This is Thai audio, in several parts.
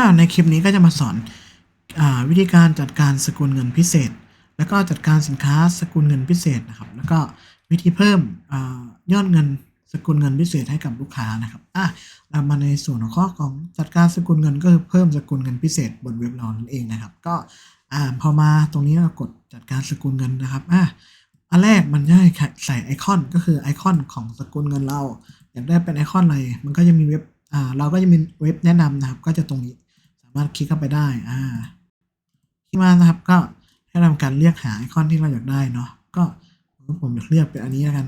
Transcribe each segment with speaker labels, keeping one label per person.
Speaker 1: อ่าในคลิปนี้ก็จะมาสอนอวิธีการจัดการสกุลเงินพิเศษ แล้วก็จัดการสินค้าสกุลเงินพิเศษนะครับ แล้วก็วิธีเพิ่มอยอดเงินสกุลเงินพิเศษให้กับลูกค้านะครับอะเรามาในส่วนของข้อของจัดการสกุลเงินก็คือเพิ่มสกุลเงินพิเศษบนเว็บเรานั่นเองนะครับ ก็อ่าพอมาตรงนี้เรากดจัดการสกุลเงินนะครับอะอันแรกมันจะให้ใส่ไอคอนก็คือไอคอนของสกุลเงินเราอยากได้เป็นไอคอนอะไร มันก็จะมีเว็บอ่าเราก็จะมีเว็บแนะนำนะครับ ก็จะตรงนี้ามารถคลิกเข้าไปได้ อ่าคลิกมานะครับก็ให้ทำการเรียกหาไอคอนที่เราอยากได้เนาะก็ผมอยากเลือกเป็นอันนี้แล้วกัน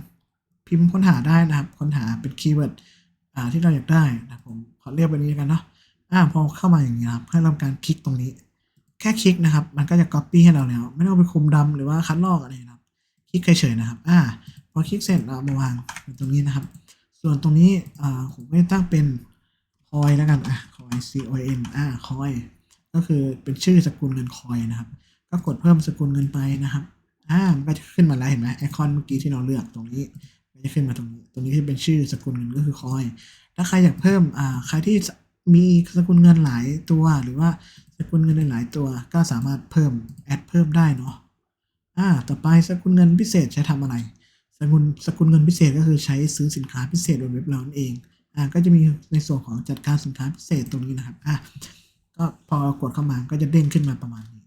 Speaker 1: พิมพ์ค้นหาได้นะครับ ค้นหาเป็นคีย์เวิร์ดอ่าที่เราอยากได้นะผมขอเรียกเป็นนี้แล้วกันเนาะอ่าพอเข้ามาอย่างนี้ครับให้ทำการคลิกตรงนี้ แค่คลิกนะครับ มันก็จะ copy ให้เราแล้ว ไม่ต้องไปคุมดำหรือว่าคัดลอกอะไรนะครับ คลิกเฉยๆนะครับ อ่า พอคลิกเสร็จเราเอามาวางตรงนี้นะครับ ส่วนตรงนี้อ่าผมไม่ตั้งเป็นคอยแล้วกันอะ คอย C O N อ่าคอยก็คือเป็นชื่อสกุลเงินคอยนะครับ ก็กดเพิ่มสกุลเงินไปนะครับอ่ามันก็จะขึ้นมาแล้วเห็นไหมไอคอนเมื่อกี้ที่เราเลือกตรงนี้มันจะขึ้นมาตรงนี้ตรงนี้ที่เป็นชื่อสกุลเงินก็คือคอยถ้าใครอยากเพิ่มอ่าใครที่มีสกุลเงินหลายตัวหรือว่าสกุลเงินหลายตัว ก็สามารถเพิ่มแอดเพิ่มได้เนาะอ่าต่อไปสกุลเงินพิเศษใช้ทำอะไร สกุลสกุลเงินพิเศษก็คือใช้ซื้อสินค้าพิเศษบนเว็บเรานั่นเอง อ่าก็จะมีในส่วนของจัดการสินค้าพิเศษตรงนี้นะครับอะก็พอกดเข้ามาก็จะเด้งขึ้นมาประมาณนี้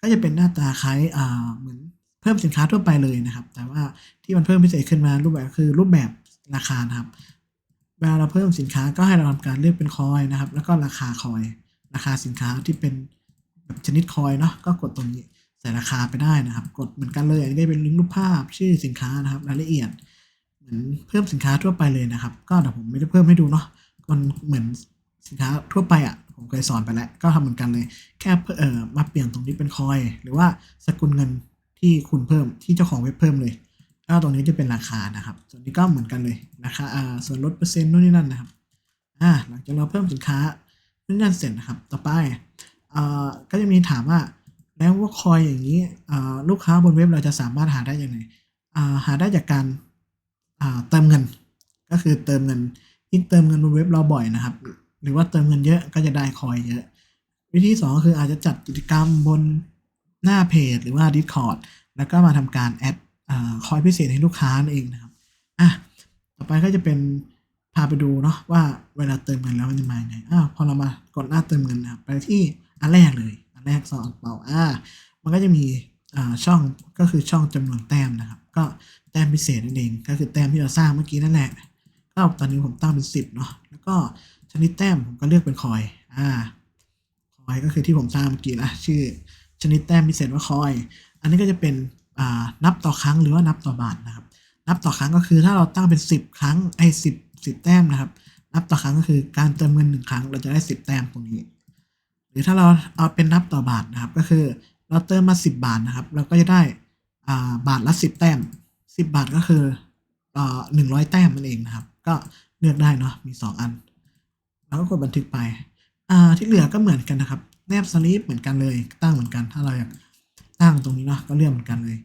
Speaker 1: ก็จะเป็นหน้าตาคล้ายอ่าเหมือนเพิ่มสินค้าทั่วไปเลยนะครับ แต่ว่าที่มันเพิ่มพิเศษขึ้นมารูปแบบคือรูปแบบราคานะครับเวลาเราเพิ่มสินค้าก็ให้เราทำการเลือกเป็นคอยนะครับ แล้วก็ราคาคอยราคาสินค้าที่เป็นแบบชนิดคอยเนาะก็กดตรงนี้ใส่ราคาไปได้นะครับ กดเหมือนกันเลยอันนี้ก็เป็นลิงก์รูปภาพชื่อสินค้านะครับ รายละเอียด เหมือนเพิ่มสินค้าทั่วไปเลยนะครับ ก็เดี๋ยวผมไม่ได้เพิ่มให้ดูเนาะมันเหมือนสินค้าทั่วไปอะผมเคยสอนไปแล้วก็ทำเหมือนกันเลย แค่เอ่อมาเปลี่ยนตรงนี้เป็นคอย หรือว่าสกุลเงินที่คุณเพิ่มที่เจ้าของเว็บเพิ่มเลยก็ตรงนี้จะเป็นราคานะครับส่วนนี้ก็เหมือนกันเลยราคาอ่าส่วนลดเปอร์เซ็นต์นู่นนี่นั่นนะครับอ่าหลังจากเราเพิ่มสินค้านู่นนั่นเสร็จนะครับ ต่อไปอ่าก็จะมีถามว่าแล้วว่าคอยอย่างนี้อ่าลูกค้าบนเว็บเราจะสามารถหาได้ยังไงอ่าหาได้จากการ เติมเงิน ก็คือเติมเงินยิ่งเติมเงินบนเว็บเราบ่อยนะครับ หรือว่าเติมเงินเยอะก็จะได้คอยเยอะ วิธีสองก็คืออาจจะจัดกิจกรรมบนหน้าเพจหรือว่า Discord แล้วก็มาทำการแอดอ่าคอยพิเศษให้ลูกค้านั่นเองนะครับอะต่อไปก็จะเป็นพาไปดูเนาะว่าเวลาเติมเงินแล้วมันจะมายังไงอ้าวพอเรามากดหน้าเติมเงินนะครับไปที่อันแรกเลย อันแรกสองเปล่าอ่ามันก็จะมีอ่าช่องก็คือช่องจำนวนแต้มนะครับ ก็แต้มพิเศษนั่นเองก็คือแต้มที่เราสร้างเมื่อกี้นั่นแหละก็ตอนนี้ผมตั้งเป็นสิบเนาะแล้วก็ชนิดแต้มผมก็เลือกเป็นคอยอ่าคอยก็คือที่ผมสร้างเมื่อกี้นะชื่อ ชนิดแต้มพิเศษว่าคอย อันนี้ก็จะเป็นอ่านับต่อครั้งหรือว่านับต่อบาทนะครับ นับต่อครั้งก็คือถ้าเราตั้งเป็น 10 ครั้งไอ้สิบสิบแต้มนะครับ นับต่อครั้งก็คือการเติมเงินหนึ่งครั้ง เราจะได้ 10 แต้มตรงนี้ หรือถ้าเราเอาเป็นนับต่อบาทนะครับ ก็คือเราเติมมา 10 บาทนะครับ เราก็จะได้ บาทละ10แต้ม10บบาทก็คือหนึ่งร้อยแต้มนั่นเองนะครับ ก็เลือกได้เนาะมี2อัน แล้วก็กดบันทึกไปที่เหลือก็เหมือนกันนะครับ แนบสลิปเหมือนกันเลย ตั้งเหมือนกัน ถ้าเราอยากตั้งตรงนี้เนาะก็เลือกเหมือนกันเลย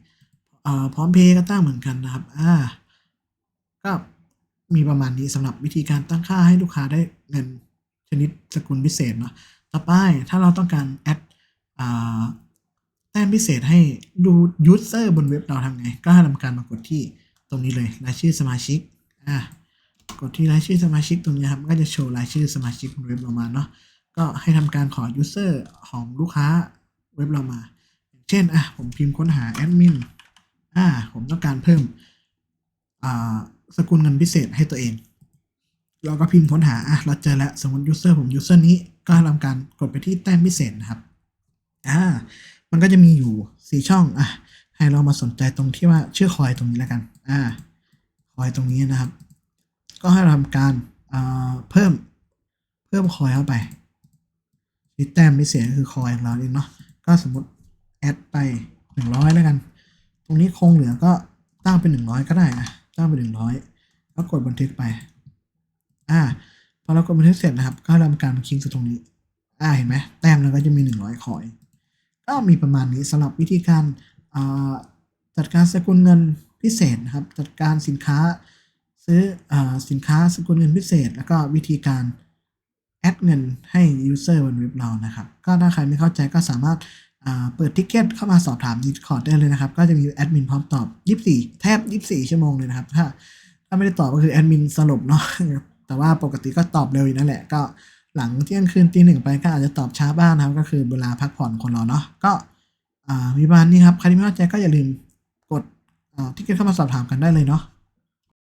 Speaker 1: พร้อมเพย์ก็ตั้งเหมือนกันนะครับอ่าก็มีประมาณนี้สำหรับวิธีการตั้งค่าให้ลูกค้าได้เงินชนิดสกุลพิเศษเนาะต่อไปถ้าเราต้องการแอด แต้มพิเศษให้ดูยูเซอร์บนเว็บเราทำไง ก็ให้ทำการมากดที่ตรงนี้เลยรายชื่อสมาชิกอ่ากดที่รายชื่อสมาชิกตรงนี้ครับก็จะโชว์รายชื่อสมาชิกบนเว็บเรามาเนาะก็ให้ทำการขอ user ของลูกค้าเว็บเรามา เช่นอะผมพิมพ์ค้นหาแอดมินอ่าผมต้องการเพิ่มอ่าสกุลเงินพิเศษให้ตัวเอง เราก็พิมพ์ค้นหาอะเราเจอแล้วสมมติ user ผม user นี้ก็ทำการกดไปที่แต้มพิเศษนะครับอ่า มันก็จะมีอยู่สี่ช่องอะให้เรามาสนใจตรงที่ว่าชื่อคอยตรงนี้แล้วกันอ่าคอยตรงนี้นะครับ ก็ให้เราทำการเพิ่มเพิ่มคอยเข้าไปที่แต้มพิเศษก็คือคอยของเราเองเนาะก็สมมติแอดไปหนึ่งร้อยแล้วกัน ตรงนี้คงเหลือก็ตั้งเป็นหนึ่งร้อยก็ได้อะตั้งเป็นหนึ่งร้อยแล้วกดบันทึกไป อ่าพอเรากดบันทึกเสร็จนะครับ ก็ทำการคลิกตรงนี้ อ่าเห็นไหมแต้มเราก็จะมีหนึ่งร้อยคอย ก็มีประมาณนี้สำหรับวิธีการจัดการสกุลเงินพิเศษนะครับ จัดการสินค้าซื้ออสินค้าสกุลเงินพิเศษ แล้วก็วิธีการแอดเงินให้ user บนเว็บเรานะครับ ก็ถ้าใครไม่เข้าใจก็สามารถาเปิดทิกเก็ตเข้ามาสอบถาม Discord ได้เลยนะครับ ก็จะมีแอดมินพร้อมตอบ 24 แทบ 24 ชั่วโมงเลยนะครับ ถ้าถ้าไม่ได้ตอบก็คือแอดมินสรุปเนาะแต่ว่าปกติก็ตอบเร็วอยู่นั่นแหละก็ หลังเที่ยงคืนตีหนึ่งไปก็อาจจะตอบช้าบ้างนะครับ ก็คือเวลาพักผ่อนคนเราเนาะก็อ่ามีประมาณนี้ครับใครที่ไม่เข้าใจก็อย่าลืมกดอ่าที่เกิดเข้ามาสอบถามกันได้เลยเนาะ